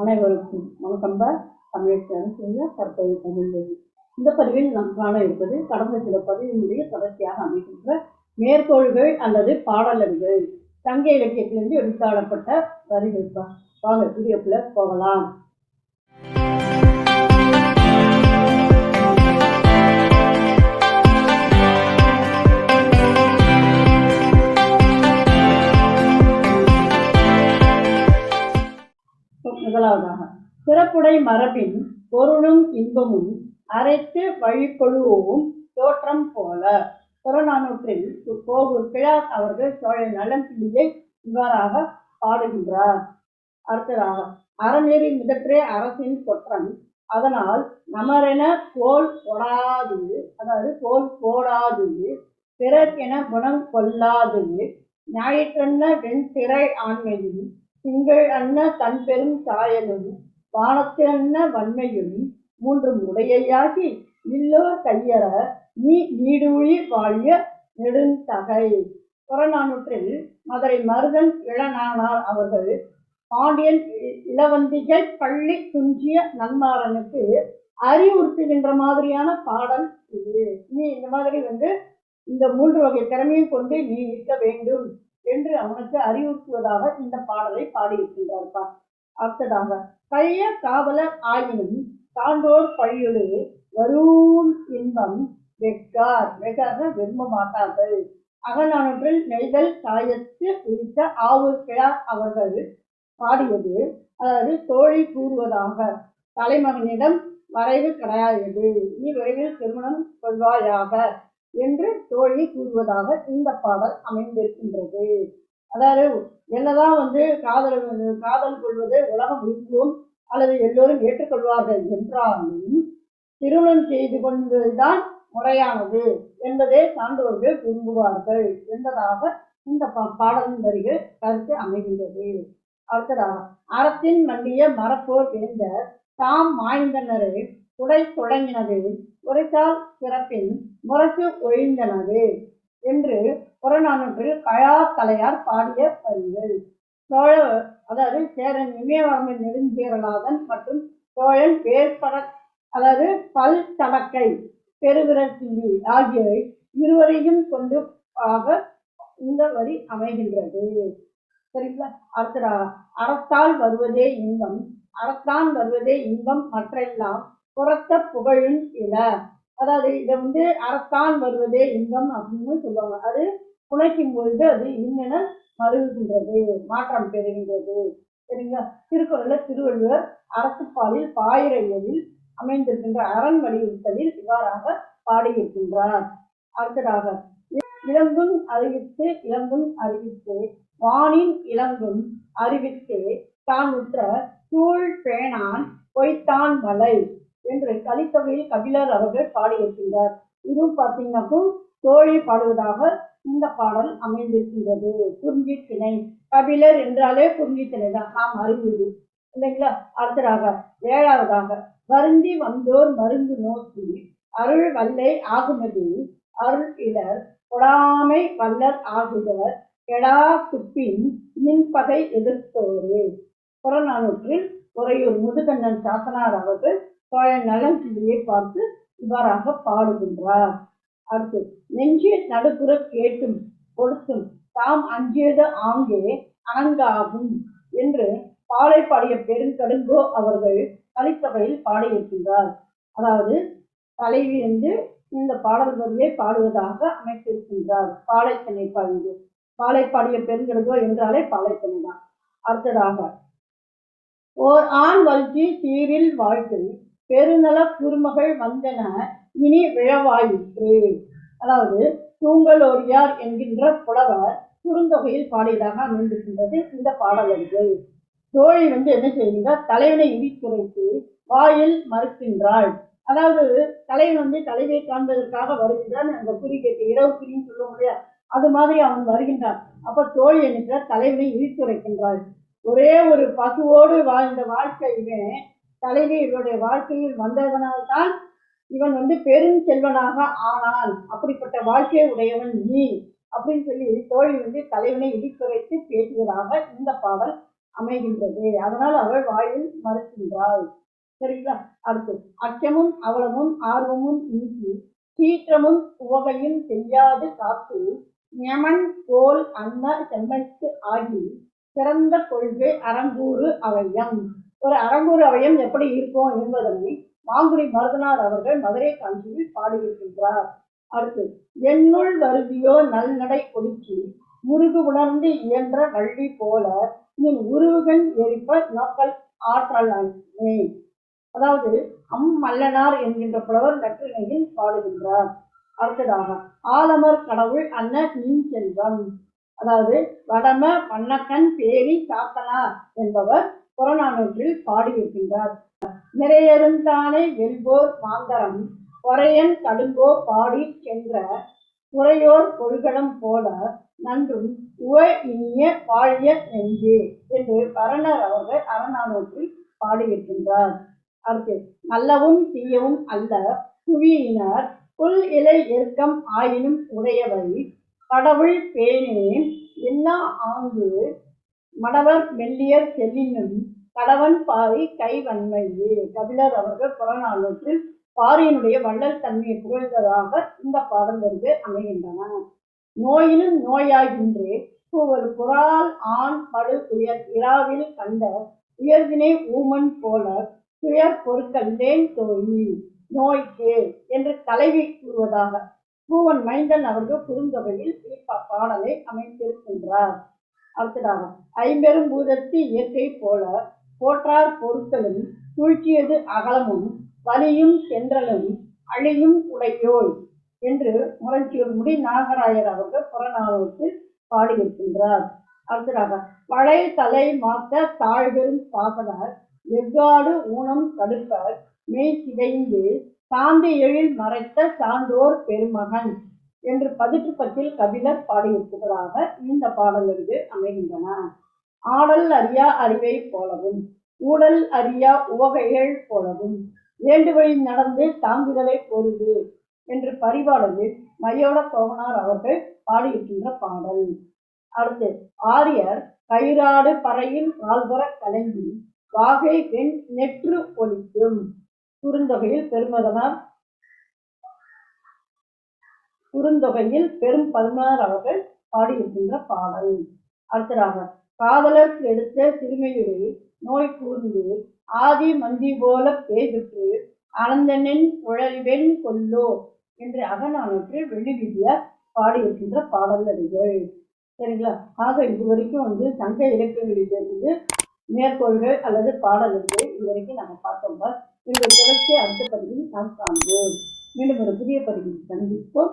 அனைவருக்கும் வணக்கம்ப. தமிழ் செய்ய தற்போது தமிழ்மொழி இந்த பதிவில் நாம் காண இருப்பது கடந்த சில பதிவினுடைய தொடர்ச்சியாக அமைகின்ற மேற்கோள்கள் அல்லது பாடலர்கள் சங்க இலக்கியத்திலிருந்து எடுத்தாடப்பட்ட வரிகள் வாங்க வீடியோக்குள்ள போகலாம். முதலாவதாக சிறப்புடை மரபின் பொருளும் இன்பமும் அரைத்து வழிகொழுவோம் தோற்றம் போல. புறநானூற்றில் கோவூர் கிழார் அவர்கள் சோழ நலன்கிளியை இவ்வாறாக பாடுகின்றார். அடுத்ததாக அறநெறி முதற்றே அரசின் கொற்றம். அதனால் நமரென கோல் கொடாது அதாவது கோல் போடாது பிறர்க்கென குணம் கொல்லாது ஞாயிற்றன்ன வெண்திரை ஆண்மையும் திங்கள் அன்ன தன் பெரும் சாயலும் வானத்திறன்ன வன்மையும் மூன்று உடையாகி இல்லோர் கையற நீ நீடூழி வாழிய நெடுந்தகை. புறநானூற்றில் மதுரை மருதன் இளநானார் அவர்கள் பாண்டியன் இளவந்திகள் பள்ளி துஞ்சிய நன்மாறனுக்கு அறிவுறுத்துகின்ற மாதிரியான பாடல் இது. நீ இந்த மாதிரி வந்து இந்த மூன்று வகை திறமையும் கொண்டு நீ இருக்க வேண்டும். என்று அவனுக்கு அறிவுறுத்துவதாக இந்த பாடலை பாடியிருக்கின்றார்ப்பா அடுத்ததாக கைய காவலர் ஆயினும் சான்றோர் பழியொடு வரும் இன்பம் வெட்கார் வெகாக விரும்ப மாட்டார்கள். அகநானூற்றில் நெய்தல் தாயத்து குறித்த ஆவூர் கிழார் அவர்கள் பாடியது அதாவது தோழி கூறுவதாக தலைமகனிடம் வரைவு கிடையாது. நீ விரைவில் திருமணம் கொள்வாயாக. என்று தோழி கூறுவதாக இந்த பாடல் அமைந்திருக்கின்றது. அதாவது என்னதான் வந்து காதல் காதல் கொள்வது உலகம் விரும்பும் அல்லது எல்லோரும் ஏற்றுக்கொள்வார்கள் என்றாலும் திருமணம் செய்து கொள்வதுதான் முறையானது என்பதே சான்றோர்கள் விரும்புவார்கள் என்பதாக இந்த பாடலின் வரிகள் கருத்து அமைகின்றது. அடுத்ததாக அறத்தின் மண்டிய மரப்போர் இருந்த தாம் மாய்ந்தனரை உடை தொடங்கினது உரைத்தால் சிறப்பின் முரசு ஒழிந்தனது என்று புறநானூற்றில் கழா தலையார் பாடிய பதிவு. சோழ அதாவது சேரன் இமயவரம்பன் நெடுஞ்சேரலாதன் மற்றும் சோழன் வேற்பட அதாவது பல் தடக்கை பெருவிரட்சி ஆகியவை இருவரையும் கொண்டு ஆக இந்த வரி அமைகின்றது. சரிங்களா? அடுத்த அறத்தால் வருவதே இன்பம் அறத்தான் வருவதே இன்பம் மற்றெல்லாம் புறத்த புகழும் இல அதாவது இதை வந்து அறத்தான் வருவதே இன்பம் அப்படின்னு சொல்லுவாங்க. அது புனைக்கும் பொழுது அது இன்னென மருகுகின்றது மாற்றம் பெறுகின்றது. சரிங்களா? திருக்குறள்ல திருவள்ளுவர் அரசுப்பாலில் பாயிரையில் அமைந்திருக்கின்ற அரண் வலியுறுத்தலில் இவ்வாறாக பாடியிருக்கின்றார். அடுத்ததாக இளங்கும் அறிவித்து இளங்கும் அறிவித்து வானின் இளங்கும் அறிவித்து தான் உற்ற சூழ் பேணான் பொய்த்தான் மலை. என்று கலித்தொகையில் கபிலர் அவர்கள் பாடியிருக்கின்றார். இதுவும் பார்த்தீங்கன்னாக்கும் தோழி பாடுவதாக இந்த பாடல் அமைந்திருக்கின்றது. குறிஞ்சி திணை கபிலர் என்றாலே குறிஞ்சி திணை தான் நாம் அறிந்தது. இல்லைங்களா? அடுத்ததாக ஏழாவதாக வருந்தி வந்தோர் மருந்து நோக்கி அருள் வல்லை ஆகுமதி. அருள் இடர் கொடாமை வல்லர் ஆகுதவர் கெடா துப்பின் மின்பகை எதிர்த்தோரு. புறநானூற்றில் உறையூர் முதுகண்ணன் சாத்தனார் அவர்கள் சோழ நலன் கிளியை பார்த்து இவ்வாறாக பாடுகின்றார். அடுத்து நெஞ்சு நடுப்புற கேட்டும் கொடுத்தும் தாம் அஞ்சியது ஆங்கே அணங்காகும் என்று பாலை பாடிய பெருங்கடுங்கோ அவர்கள் கலித்தொகையில் பாடியிருக்கின்றார். அதாவது தலைவி வந்து இந்த பாடல்களிலே பாடுவதாக அமைத்திருக்கின்றார். பாலைத்தனை பாடியது. பாலை பாடிய பெருங்கடுங்கோ என்றாலே பாலைத்தனை தான். அடுத்ததாக ஓர் ஆண் வல்கி தீவில் வாழ்க்கை பெருநல குறுமகள் வந்தன இனி விழவாயிற்று அதாவது தூங்கலோரியார் என்கின்ற புலவர் குறுந்தொகையில் பாடியதாக அமைந்திருக்கின்றது இந்த பாடல்கள் தோழி வந்து என்ன செய்கின்ற தலைவனை இடித்துரைத்து வாயில் மறுக்கின்றாள். அதாவது தலைவன் வந்து தலைவியை காண்பதற்காக வருகின்றான் அந்த குறி கேட்டு இரவு குறின்னு சொல்லுவோம் இல்லையா? அது மாதிரி அவன் வருகின்றான். அப்ப தோழி என்கிற தலைவனை இழித்துரைக்கின்றாள் ஒரே ஒரு பசுவோடு வாழ்ந்த வாழ்க்கை தலைவி இவருடைய வாழ்க்கையில் வந்ததனால்தான் இவன் வந்து பெரும் செல்வனாக ஆனான். அப்படிப்பட்ட வாழ்க்கையை உடையவன் நீ அப்படின்னு சொல்லி தோழி வந்து தலைவனை இடித்துரைத்து பேசுவதாக இந்த பாடல் அமைகின்றது. அதனால் அவள் வாயில் மறுக்கின்றாள். சரிங்களா? அடுத்து அச்சமும் அவலமும் ஆர்வமும் இன்றி சீற்றமும் உவகையும் செய்யாது காத்து ஞமன் கோல் அன்ன செம்மைக்கு ஆகி சிறந்த கொள்கை அறங்கூறு அவையம். ஒரு அரங்கூர் அவயம் எப்படி இருக்கும் என்பதனை மாங்குடி மருதனார் அவர்கள் மதுரை காஞ்சியில் பாடியிருக்கின்றார். அடுத்து என்னுள் வருதியோ நல்நடை கொடுக்கி முருகு உணர்ந்து இயன்ற வள்ளி போல நின் உருவுகள் எரிப்ப நோக்கல் ஆற்றல் அதாவது அம் மல்லனார் என்கின்ற புலவர் நற்றினையில் பாடுகின்றார். அடுத்ததாக ஆலமர் கடவுள் அன்ன நின் செல்வம். அதாவது வடம மன்னக்கன் பேரி சாத்தனார் என்பவர் புறநானூற்றில் பாடியிருக்கின்றார். நிறையருந்தானை வெல்வோர் மாந்தரம் பொறையன் கடுங்கோ பாடி சென்ற துறையோர் கொள்கலம் போல நன்றும் உவ இனிய பாழிய நெஞ்சே என்று பரணர் அவர்கள் அறநானூற்றில் பாடியிருக்கின்றார். அடுத்து நல்லவும் தீயவும் அல்ல புவியினர் புல் இலை எருக்கம் ஆயினும் உடையவை கடவுள் பேணினேன் எல்லா ஆங்கு மடவர் மெல்லியர் செல்லினும் கடவன் பாரி கைவன்மையே. கபிலர் அவர்கள் புறநானூற்றில் பாரியினுடைய வள்ளல் தன்மையை புகழ்ந்ததாக இந்த பாடல்களுக்கு அமைகின்றன. நோயினும் நோயாகின்றே. ஒரு புறால் ஆண் படு உயர் இராவில் கண்ட உயர்வினை ஊமன் போல துயர் பொருட்களேன் தோழி. நோய்க்கு என்று தலைவி கூறுவதாக பூவன் மைந்தன் அவர்கள் குறுந்தொகையில் பாடலை அமைத்திருக்கின்றார். அடுத்ததாக ஐம்பெரும் பூதத்து இயற்கை போல போற்றார் பொருட்களும் சூழ்ச்சியது அகலமும் வலியும் சென்றலும் அழியும் உடையோய் என்று முரட்சியூர் முடி நாகராயர் அவர்கள் புறநானூற்றில் பாடியிருக்கின்றார். அடுத்ததாக பழைய தலை மாத்த தாழ்பெரும் பாசனார் எவ்வாறு ஊனம் தடுப்பர் மெய் சிதைந்து சாந்தி எழில் மறைத்த சான்றோர் பெருமகன். என்று பதிற்று பற்றில் கபிலர் பாடியிருப்பதாக இந்த பாடல்களுக்கு அமைகின்றன. ஆடல் அறியா அறிவை போலவும் ஊடல் அறியா உவகைகள் போலவும் வேண்டுவழி நடந்து தாங்குதலை பொருது என்று பரிபாடலில் மையோட கோவனார் அவர்கள் பாடியிருக்கின்ற பாடல். அடுத்து ஆரியர் கயிறாடு பறையில் கால்புற கலங்கி வாகை வெண் நெற்று ஒழிக்கும் குறுந்தொகையில் பெருமதனார் குறுந்தொகையில் பெரும் பதினாறு அவர்கள் பாடியிருக்கின்ற பாடல். அடுத்ததாக காதலர் எடுத்த சிறுமையுடைய நோய் கூர்ந்து ஆதி மந்தி போல பேய்விட்டு அனந்தனின் குழல்வெண் கொல்லோ என்று அகநானூற்றில் வெளிவிதியார் பாடியிருக்கின்ற பாடல்கள் சரிங்களா? ஆக இது வரைக்கும் வந்து சங்க இலக்கியங்களிலிருந்து மேற்கோள்கள் அல்லது பாடல்கள் இதுவரைக்கும் நம்ம பார்த்தோம்னா இதனுடைய தொடர்ச்சி அடுத்த பதிவில் நாம் காண்போம். மீண்டும் ஒரு புதிய பதிவில் சந்திப்போம்.